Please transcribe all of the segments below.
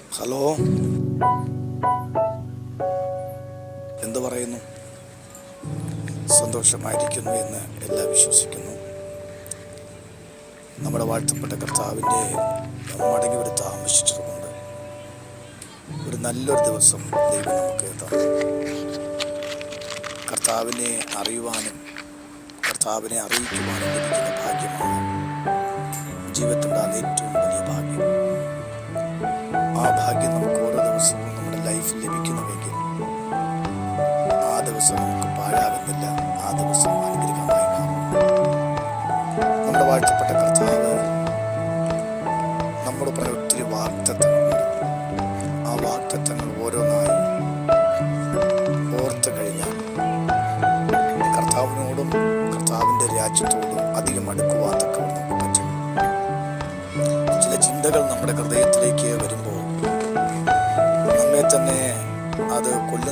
Hello? എന്തു പറയുന്നു? സന്തോഷമായിരിക്കുന്നു എന്ന് എല്ലാം വിശ്വസിക്കുന്നു. നമ്മുടെ വാഴ്ത്തപ്പെട്ട കർത്താവിന്റെ മടങ്ങി ഒരു താമസിച്ചതുകൊണ്ട് ഒരു നല്ലൊരു ദിവസം ദൈവം നമുക്ക് തന്നു. കർത്താവിനെ അറിയുവാനും കർത്താവിനെ അറിയിക്കുവാനും ലഭിക്കുന്ന ഭാഗ്യമാണ് ജീവിതത്തിന്റെ ഏറ്റവും വലിയ ഭാഗ്യം. ആ ഭാഗ്യം നമുക്ക് ഓരോ ദിവസവും നമ്മുടെ ലൈഫിൽ ലഭിക്കുന്നുവെങ്കിൽ ആ ദിവസം നമുക്ക് പാഴാകുന്നില്ല. ആ ദിവസം അനുഗ്രഹമായി നമ്മുടെ വാഴ്ചപ്പെട്ട കർത്താവ് നമ്മുടെ പറഞ്ഞ ഒത്തിരി വാക്തത്വങ്ങളുണ്ട് ആ വാക്തത്വങ്ങൾ ഓരോന്നായി ഓർത്തു കഴിഞ്ഞാൽ കർത്താവിനോടും കർത്താവിന്റെ രാജ്യത്തോടും അധികം അടുക്കുവാൻ തക്കവണ്ണം പറ്റും. ചില ചിന്തകൾ നമ്മുടെ ഹൃദയത്തിലേക്ക്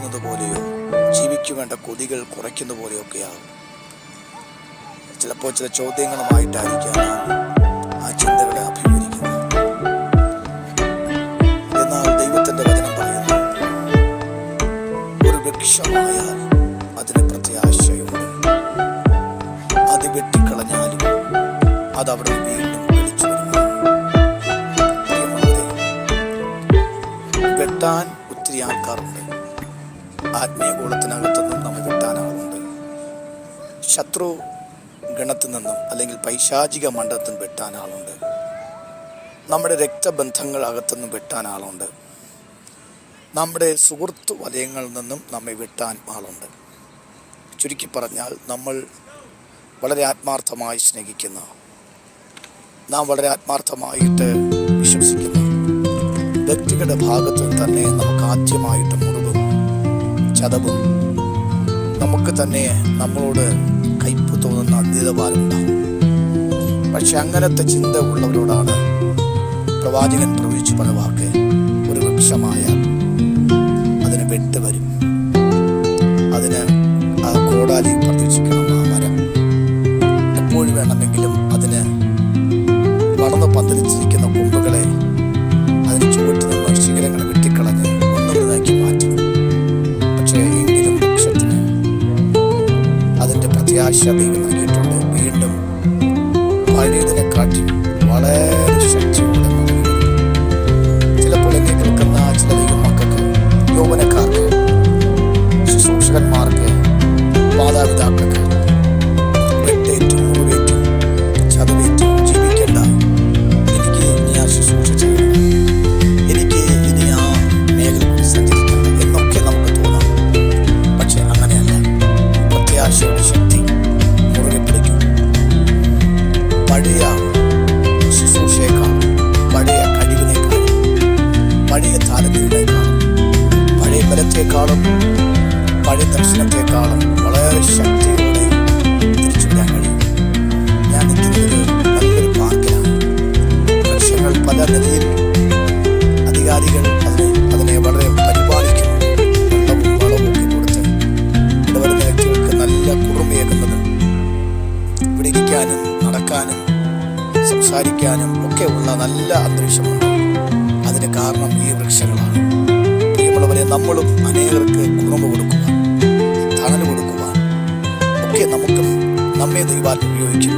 കൊല്ലുന്നത് പോലെയോ ജീവിക്കു വേണ്ട കൊതികൾ കുറയ്ക്കുന്ന പോലെയൊക്കെയാകും ചിലപ്പോൾ ചില ചോദ്യങ്ങളുമായിട്ടായിരിക്കാം ആ ചിന്തകളെ അഭിമുഖീകരിക്കുന്നത്. എന്നാൽ ദൈവത്തിന്റെ വചനം പറയുന്നു ഒരു വൃക്ഷമായാൽ അതിന് പ്രത്യാശയുണ്ട് അത് വെട്ടിക്കളഞ്ഞാലും അത് അവിടെ വീണ്ടും വിളിച്ചു വെട്ടാൻ ഒത്തിരി ആൾക്കാരുണ്ട്. ആത്മീയ ഗോളത്തിനകത്തുനിന്നും നമ്മെ വെട്ടാൻ ആളുണ്ട് ശത്രു ഗണത്തിൽ നിന്നും അല്ലെങ്കിൽ പൈശാചിക മണ്ഡലത്തിൽ വെട്ടാനാളുണ്ട് നമ്മുടെ രക്തബന്ധങ്ങൾ അകത്തുനിന്നും വെട്ടാൻ ആളുണ്ട് നമ്മുടെ സുഹൃത്ത് വലയങ്ങളിൽ നിന്നും നമ്മെ വെട്ടാൻ ആളുണ്ട്. ചുരുക്കി പറഞ്ഞാൽ നമ്മൾ വളരെ ആത്മാർത്ഥമായി സ്നേഹിക്കുന്ന. നാം വളരെ ആത്മാർത്ഥമായിട്ട് വിശ്വസിക്കുന്ന. വ്യക്തികളുടെ ഭാഗത്തു തന്നെ നമുക്ക് ആദ്യമായിട്ട് മുറിവും ചതവും നമുക്ക് തന്നെ നമ്മളോട് കയ്പ് തോന്നുന്ന നിലവാരമുണ്ടാകും പക്ഷെ അങ്ങനത്തെ ചിന്ത ഉള്ളവരോടാണ് പ്രവാചകൻ പ്രവചിച്ചു പല വാക്ക് ഒരു വൃക്ഷമായ അതിന് വെട്ട് വരും. അതിന് ആ കോടാലി പ്രതീക്ഷിക്കണം ആ മരം. എപ്പോഴും വേണമെങ്കിലും അതിന് വളർന്ന് പന്തലിച്ചിരിക്കുന്ന കൊമ്പുകളെ പ്രത്യാശ ദൈവം നൽകിയിട്ടുണ്ട് വീണ്ടും പഴയതിനെക്കാട്ടി വളരെ ശക്തിയോടെ പഴയ ദർശനത്തെക്കാളും വളരെ ശക്തിയോടെ തിരിച്ചു കഴിയും. ഞാൻ നിൽക്കുന്നത് നല്ലൊരു പാർക്കിലാണ് വൃക്ഷങ്ങൾ പല നിലയിൽ അധികാരികൾ അതിനെ അതിനെ വളരെ പരിപാലിക്കുന്നു. വെള്ളവും വളവും ഒക്കെ കൊടുത്ത് ഇവിടെ വരുന്ന വ്യക്തികൾക്ക് നല്ല കുറുമയേക്കുന്നത് ഇവിടെ ഇരിക്കാനും നടക്കാനും സംസാരിക്കാനും ഒക്കെ ഉള്ള നല്ല അന്തരീക്ഷമുണ്ട് അതിന് കാരണം ഈ വൃക്ഷങ്ങളാണ്. നമ്മളും അനേകർക്ക് കുറവ് കൊടുക്കുവാൻ ഒക്കെ നമുക്കും നമ്മെ ദൈവാൽ ഉപയോഗിക്കും.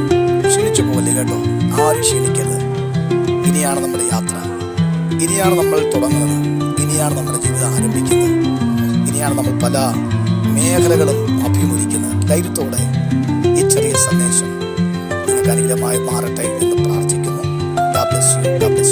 ക്ഷണിച്ചു പോകല്ലേ കേട്ടോ? ആരും ക്ഷീണിക്കരുത്. ഇനിയാണ് നമ്മുടെ യാത്ര. ഇനിയാണ് നമ്മൾ തുടങ്ങുന്നത്. ഇനിയാണ് നമ്മുടെ ജീവിതം ആരംഭിക്കുന്നത്. ഇനിയാണ് നമ്മൾ പല മേഖലകളും അഭിമുഖിക്കുന്നത് ധൈര്യത്തോടെ ഈ ചെറിയ സന്ദേശം നിങ്ങൾക്ക് അനുകൂലമായി മാറട്ടെ എന്ന് പ്രാർത്ഥിക്കുന്നു. W W